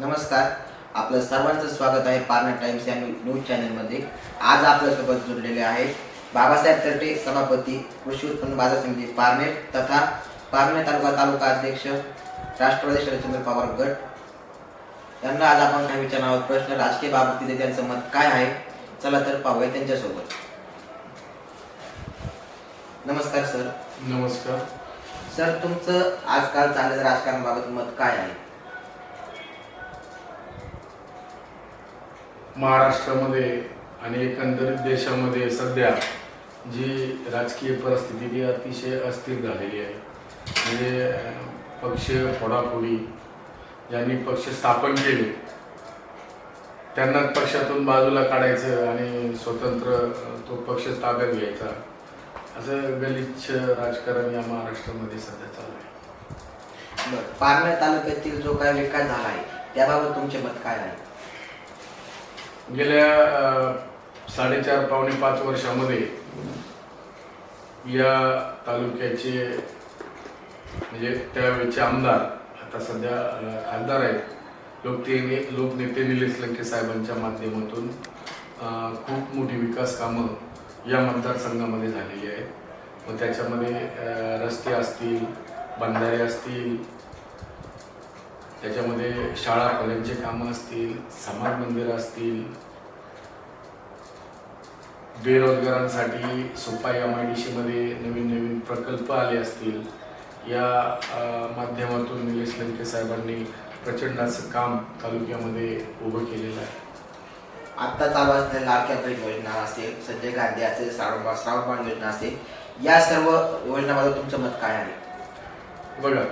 नमस्कार. आपलं सर्वांचं स्वागत आहे पार्लर टाइम्स या न्यूज चॅनलमध्ये. आज आपल्यासोबत जोडलेले आहेत बाबासाहेब तरटे सभापती कृषी उत्पन्न बाजार समिती पारनेर तथा पारनेर तालुका तालुका अध्यक्ष राष्ट्रवादी शरदचंद्र पवार गट. यांना आज आपण काही विचारणार आहोत प्रश्न राजकीय बाबतीत त्यांचं मत काय आहे? चला तर पाहूया त्यांच्यासोबत. नमस्कार सर. नमस्कार. सर तुमचं आजकाल चाललेलं राजकारणाबाबत मत काय आहे? महाराष्ट्रामध्ये आणि एकंदरीत देशामध्ये सध्या जी राजकीय परिस्थिती ती अतिशय अस्थिर झालेली आहे. म्हणजे पक्ष फोडाफोडी ज्यांनी पक्ष स्थापन केले त्यांना पक्षातून बाजूला काढायचं आणि स्वतंत्र तो पक्ष ताब्यात घ्यायचा. असं गलिच्छ राजकारण या महाराष्ट्रामध्ये सध्या चालू आहे. बरं. पारनेर तालुक्यातील जो काही विकास झाला आहे त्याबाबत तुमचे मत काय आहे? गेल्या साडेचार पावणे पाच वर्षामध्ये या तालुक्याचे म्हणजे त्यावेळेचे आमदार आता सध्या खासदार आहेत लोकनेते लोकनेते निलेश लंके साहेबांच्या माध्यमातून खूप मोठी विकास कामं या मतदारसंघामध्ये झालेली आहेत. व त्याच्यामध्ये रस्ते असतील बंधारे असतील त्याच्यामध्ये शाळा कॉलेजचे कामं असतील समाज मंदिरं असतील बेरोजगारांसाठी सोपा एम आय डी सीमध्ये नवीन नवीन प्रकल्प आले असतील या माध्यमातून निलेश लंके साहेबांनी प्रचंड असं काम तालुक्यामध्ये उभं केलेलं आहे. आता चालू असलेल्या लाडक्या बहीण योजना असेल संजय गांधी असेल श्रावण श्रावणबाळ योजना असेल या सर्व योजनाबद्दल तुमचं मत काय आहे? बघा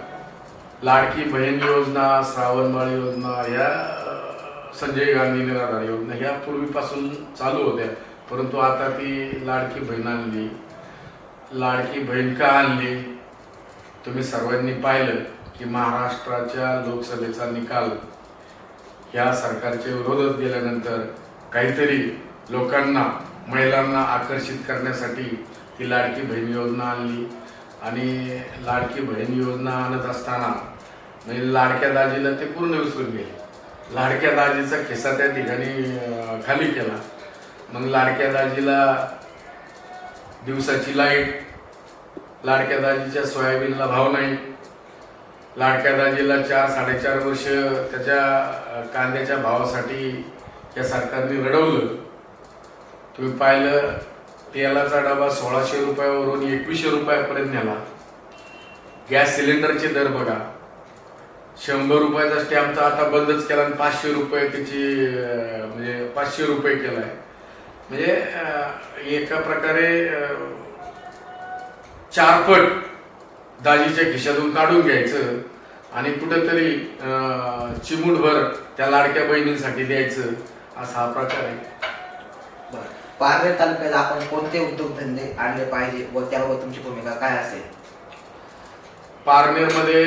लाडकी बहीण योजना श्रावणबाळ योजना या संजय गांधी निराधार योजना ह्या पूर्वीपासून चालू होत्या. परंतु आता ती लाडकी बहीण आणली. लाडकी बहीण का आणली? तुम्ही सर्वांनी पाहिलं की महाराष्ट्राच्या लोकसभेचा निकाल या सरकारच्या विरोधात गेल्यानंतर काहीतरी लोकांना महिलांना आकर्षित करण्यासाठी ती लाडकी बहीण योजना आणली. आणि लाडकी बहीण योजना आणत असताना म्हणजे लाडक्या दाजीला ते पूर्ण विसरून गेले. लाडक्या दाजीचा खिस्सा त्या ठिकाणी खाली केला. मग लाडक्या दाजीला दिवसाची लाइट लाडक्या दाजीच्या सोयाबीनला भाव नाही. लाडक्या दाजीला चार साडेचार वर्ष त्याच्या कांद्याच्या भावासाठी या सरकारने रडवलं. तुम्ही पाहिलं तेलाचा डबा सोळाशे रुपयावरून एकवीसशे रुपयापर्यंत नेला. गॅस सिलेंडरचे दर बघा. शंभर रुपयाचा स्टॅम्प तर आता बंदच केला आणि पाचशे रुपये त्याची म्हणजे पाचशे रुपये केलाय. म्हणजे एका प्रकारे चारपट दाजीच्या खिशातून काढून घ्यायचं आणि कुठंतरी अं, चिमूटभर त्या लाडक्या बहिणींसाठी द्यायचं. असा हा प्रकार आहे. पारनेर तालुक्यात आपण कोणते उद्योगधंदे आणले पाहिजे व त्याबाबत तुमची भूमिका काय असेल? पारनेरमध्ये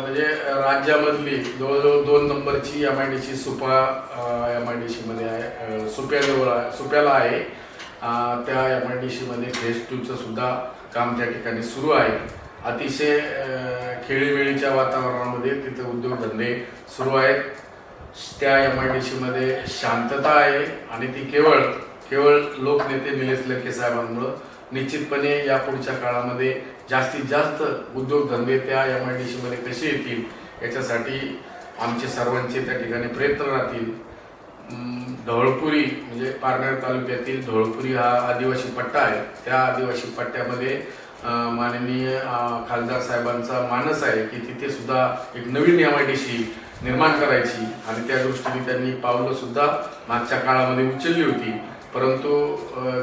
म्हणजे राज्यामधली जवळजवळ दोन नंबरची M I D C Supa M I D सीमध्ये आहे सुप्या सुप्याजवळ आहे सुप्याला आहे. त्या एम आय डी सीमध्ये फेज टूचं सुद्धा काम त्या ठिकाणी सुरू आहे. अतिशय खेळीवेळीच्या खेळीमेळीच्या वातावरणामध्ये तिथे उद्योगधंदे सुरू आहेत. त्या एम आय डी सीमध्ये शांतता आहे आणि ती केवळ केवळ लोकनेते निलेश लंके साहेबांमुळं निश्चितपणे या पुढच्या काळामध्ये जास्तीत जास्त उद्योगधंदे त्या एम आय डी सीमध्ये कसे येतील याच्यासाठी आमचे सर्वांचे त्या ठिकाणी प्रयत्न राहतील. धवळपुरी ढवळपुरी म्हणजे पारनेर तालुक्यातील ढवळपुरी हा आदिवासी पट्टा आहे. त्या आदिवासी पट्ट्यामध्ये माननीय खासदार साहेबांचा मानस आहे की तिथे सुद्धा एक नवीन एम आय डी सी निर्माण करायची. आणि त्या दृष्टीने त्यांनी पावलंसुद्धा मागच्या काळामध्ये उचलली होती. परंतु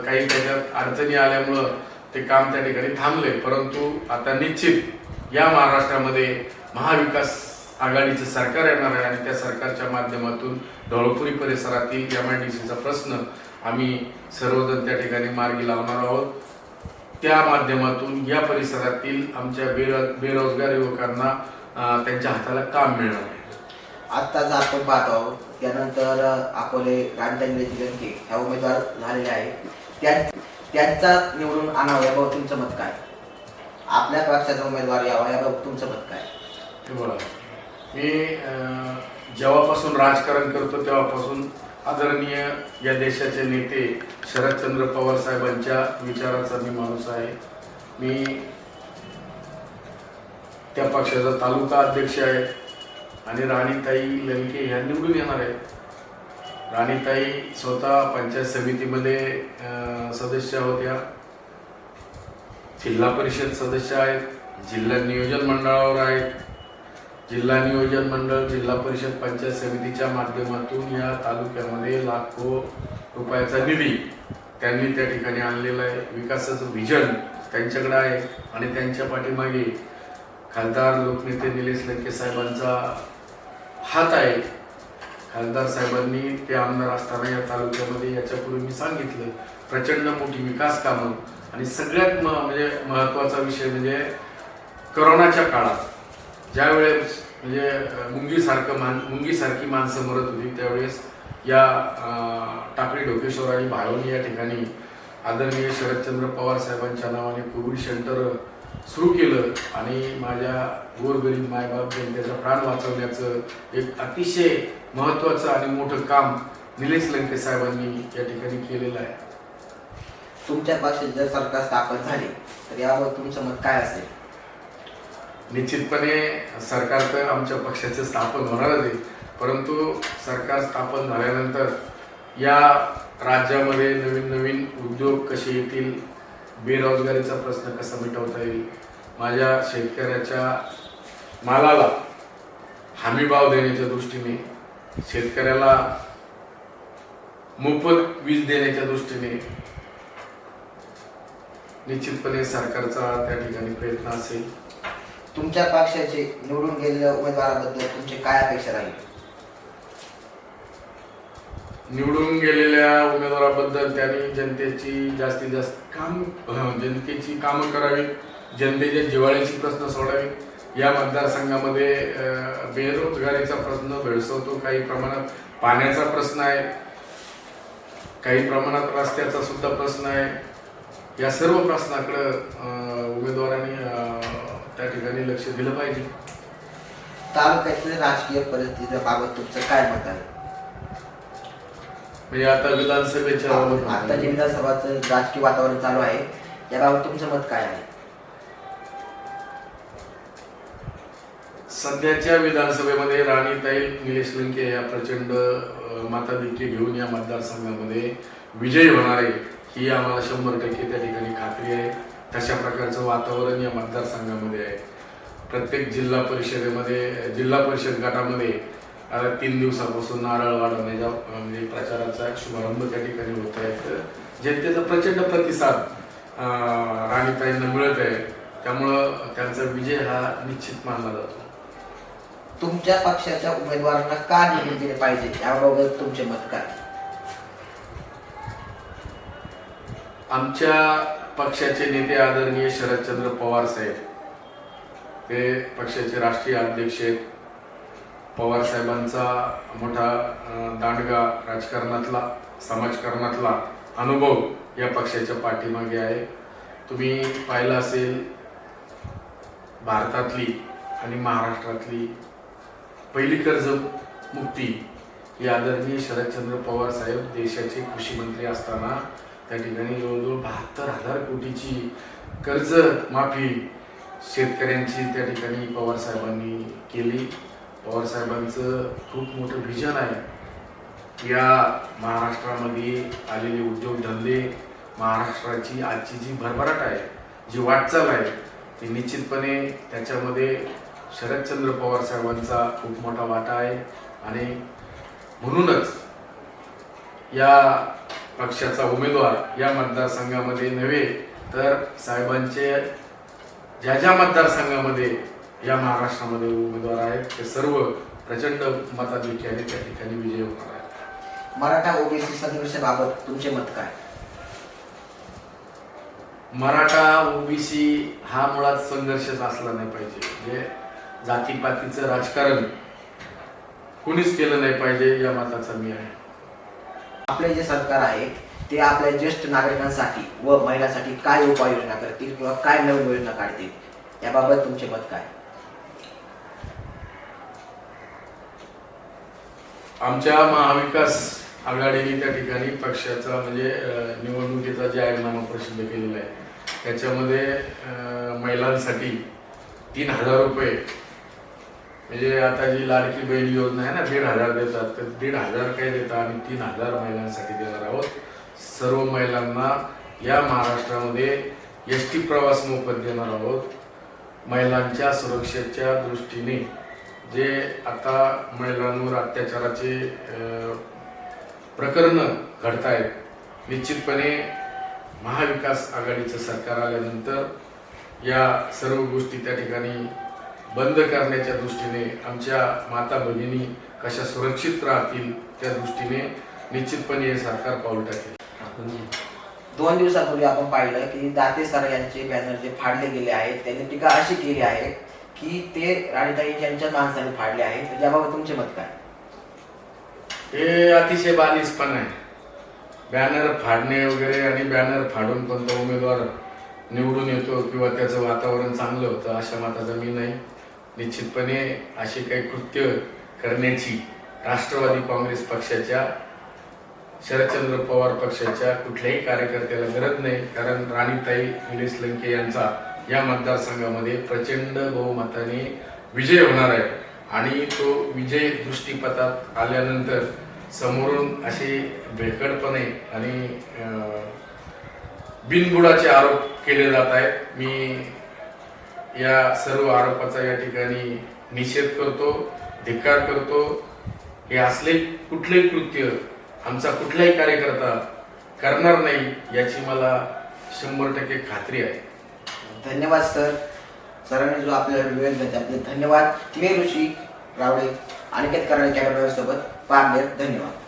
काही त्याच्यात अडचणी आल्यामुळं ते काम त्या ठिकाणी थांबले परंतु आता निश्चित या महाराष्ट्रामध्ये महाविकास आघाडीचं सरकार येणार आहे आणि त्या सरकारच्या माध्यमातून ढोळपुरी परिसरातील एम आय डी सीचा प्रश्न आम्ही सर्वजण त्या ठिकाणी मार्गी लावणार आहोत. त्या माध्यमातून या परिसरातील आमच्या बेरो बेरोजगार युवकांना त्यांच्या हाताला काम मिळणार आहे. आत्ताच आपण पाहत आहोत त्यानंतर अकोले रामचंद्र लंके ह्या उमेदवार झालेले आहेत. त्या त्यांचा निवडून आणावं याबाबत तुमचं मत काय? आपल्या पक्षाचा उमेदवार यावा याबाबत तुमचं मत काय? बोला मी अं, जेव्हापासून राजकारण करतो तेव्हापासून आदरणीय या देशाचे नेते शरदचंद्र पवार साहेबांच्या विचाराचा मी माणूस आहे. मी त्या पक्षाचा तालुका अध्यक्ष आहे. आणि राणीताई लंके ह्या निवडून येणार आहेत. राणीताई स्वतः पंचायत समितीमध्ये सदस्य होत्या. जिल्हा परिषद सदस्य आहेत. जिल्हा नियोजन मंडळावर आहेत. जिल्हा नियोजन मंडळ जिल्हा परिषद पंचायत समितीच्या माध्यमातून या तालुक्यामध्ये लाखो रुपयाचा निधी त्यांनी त्या ठिकाणी आणलेला आहे. विकासाचं व्हिजन त्यांच्याकडे आहे. आणि त्यांच्या पाठीमागे खासदार लोकनेते निलेश लंके साहेबांचा हात आहे खासदार साहेबांनी ते आमदार असताना या तालुक्यामध्ये याच्यापूर्वी मी सांगितलं प्रचंड मोठी विकास कामं आणि सगळ्यात म- म्हणजे महत्त्वाचा विषय म्हणजे करोनाच्या काळात. ज्यावेळेस म्हणजे मुंगीसारखं मान मुंगीसारखी माणसं मरत होती त्यावेळेस या टाकळी ढोकेश्वर आणि भाळवणी या ठिकाणी आदरणीय शरदचंद्र पवार साहेबांच्या नावाने कोविड सेंटर सुरू केलं आणि माझ्या गोरगरीब मायबाप जनतेचा प्राण वाचवण्याचं एक अतिशय महत्त्वाचं आणि मोठं काम निलेश लंके साहेबांनी या ठिकाणी केलेलं आहे. तुमच्या पक्षात जर सरकार स्थापन झाले तर यावर तुमचं मत काय असेल? निश्चितपणे सरकार तर आमच्या पक्षाचे स्थापन होणारच आहे. परंतु सरकार स्थापन झाल्यानंतर या राज्यामध्ये नवीन नवीन उद्योग कसे येतील बेरोजगारीचा प्रश्न कसा मिटवता येईल? माझ्या शेतकऱ्याच्या मालाला हमीभाव देण्याच्या दृष्टीने शेतकऱ्याला मोफत वीज देण्याच्या दृष्टीने निश्चितपणे सरकारचा त्या ठिकाणी प्रयत्न असेल. तुमच्या पक्षाचे निवडून गेलेल्या उमेदवाराबद्दल तुमचे काय अपेक्षा राहील? निवडून गेलेल्या उमेदवाराबद्दल त्यांनी जनतेची जास्तीत जास्त काम जनतेची कामं करावीत जनतेच्या जिव्हाळ्याची प्रश्न सोडावीत या मतदारसंघामध्ये बेरोजगारीचा प्रश्न भेडसवतो. काही प्रमाणात पाण्याचा प्रश्न आहे. काही प्रमाणात रस्त्याचा सुद्धा प्रश्न आहे. या सर्व प्रश्नाकडं अं, उमेदवारांनी अं, त्या ठिकाणी लक्ष दिलं पाहिजे. तालुक्यातील राजकीय परिस्थितीबाबत तुमचं काय मत आहे? म्हणजे आता विधानसभेच्या आता जे विधानसभाचं राजकीय वातावरण चालू आहे याबाबत तुमचं मत काय आहे? सध्याच्या विधानसभेमध्ये राणीताई निलेश लंके या प्रचंड मताधिक्य घेऊन या मतदारसंघामध्ये विजयी होणार आहे ही आम्हाला शंभर टक्के त्या ठिकाणी खात्री आहे. तशा प्रकारचं वातावरण या मतदारसंघामध्ये आहे. प्रत्येक जिल्हा परिषदेमध्ये जिल्हा परिषद गटामध्ये तीन दिवसापासून नारळ वाढवण्याच्या म्हणजे प्रचाराचा शुभारंभ त्या ठिकाणी होत आहे. तर जनतेचा प्रचंड प्रतिसाद राणीताईंना मिळत आहे. त्यामुळं त्यांचा विजय हा निश्चित मानला जातो. तुमच्या पक्षाच्या उमेदवारांना का निवडून दिले पाहिजे? याबाबत तुमचे मत काय? आमच्या पक्षाचे नेते आदरणीय शरदचंद्र पवार साहेब ते पक्षाचे राष्ट्रीय अध्यक्ष आहेत. पवार साहेबांचा मोठा दांडगा राजकारणातला समाजकारणातला अनुभव या पक्षाच्या पाठीमागे आहे. तुम्ही पाहिलं असेल भारतातली आणि महाराष्ट्रातली पहिली कर्ज मुक्ती ही आदरणीय शरदचंद्र पवार साहेब देशाचे कृषी मंत्री असताना त्या ठिकाणी जवळजवळ बहात्तर हजार कोटीची कर्ज माफी शेतकऱ्यांची त्या ठिकाणी पवार साहेबांनी केली. पवार साहेबांचं खूप मोठं व्हिजन आहे. या महाराष्ट्रामध्ये आलेले उद्योगधंदे महाराष्ट्राची आजची जी भरभराट आहे जी वाटचाल आहे ती निश्चितपणे त्याच्यामध्ये शरदचंद्र पवार साहेबांचा खूप मोठा वाटा आहे. आणि म्हणूनच या पक्षाचा उमेदवार या मतदारसंघामध्ये नव्हे तर साहेबांचे ज्या ज्या मतदारसंघामध्ये या महाराष्ट्रामध्ये उमेदवार आहेत. ते सर्व प्रचंड मताधिक्याने त्या ठिकाणी विजय होणार आहेत. मराठा ओबीसी संघर्षाबाबत तुमचे मत काय? मराठा ओबीसी हा मुळात संघर्षच असला नाही पाहिजे. म्हणजे जातीपातीचं राजकारण कुणीच केलं नाही पाहिजे या मताचा मी आहे. आपले जे सरकार आहे ते आपल्या ज्येष्ठ नागरिकांसाठी व महिलांसाठी काय उपाययोजना करतील किंवा काय नवीन योजना काढतील? याबाबत तुमचे मत काय? आमच्या महाविकास आघाडीने त्या ठिकाणी पक्षाचा म्हणजे निवडणुकीचा जे आयनामा प्रसिद्ध केलेला आहे त्याच्यामध्ये महिलांसाठी तीन हजार रुपये म्हणजे आता जी लाडकी बहीण योजना आहे ना दीड हजार देतात तर दीड हजार काय देतात आम्ही तीन हजार महिलांसाठी देणार आहोत. सर्व महिलांना या महाराष्ट्रामध्ये एस टी प्रवास मोफत देणार आहोत. महिलांच्या सुरक्षेच्या दृष्टीने जे आता महिलांवर अत्याचाराचे प्रकरण घडत आहेत निश्चितपणे महाविकास आघाडीचं सरकार आल्यानंतर या सर्व गोष्टी त्या ठिकाणी बंद करण्याच्या दृष्टीने आमच्या माता भगिनी कशा सुरक्षित राहतील त्या दृष्टीने निश्चितपणे हे सरकार पाऊल टाकेल. दोन दिवसापूर्वी आपण पाहिलं की दाते सर यांचे बॅनर जे फाडले गेले आहेत त्यांनी टीका अशी केली आहे की ते राणीताई यांच्या माणसाने फाडले आहेत याबाबत तुमचे मत काय? हे अतिशय बालिशपण आहे. बॅनर फाडणे वगैरे आणि बॅनर फाडून कोणता उमेदवार निवडून येतो किंवा त्याचं वातावरण चांगलं होतं अशा मताचा मी नाही. निश्चितपणे अशी काही कृत्य करण्याची राष्ट्रवादी काँग्रेस पक्षाच्या शरदचंद्र पवार पक्षाच्या कुठल्याही कार्यकर्त्याला गरज नाही. कारण राणीताई निलेश लंके यांचा या मतदारसंघामध्ये प्रचंड बहुमताने विजय होणार आहे. आणि तो विजय दृष्टीपथात आल्यानंतर समोरून असे भेकडपणे आणि बिनबुडाचे आरोप केले जात आहेत. मी या सर्व आरोपाचा या ठिकाणी निषेध करतो धिक्कार करतो. हे असले कुठलेही कृत्य आमचा कुठलाही कार्यकर्ता करणार नाही याची मला शंभर टक्के खात्री आहे. धन्यवाद सर. सरांनी जो आपल्याला वेळ दिला त्याबद्दल धन्यवाद. मी ऋषी रावळे अनिकेत कराळे कॅमेरा सोबत पारनेर. धन्यवाद.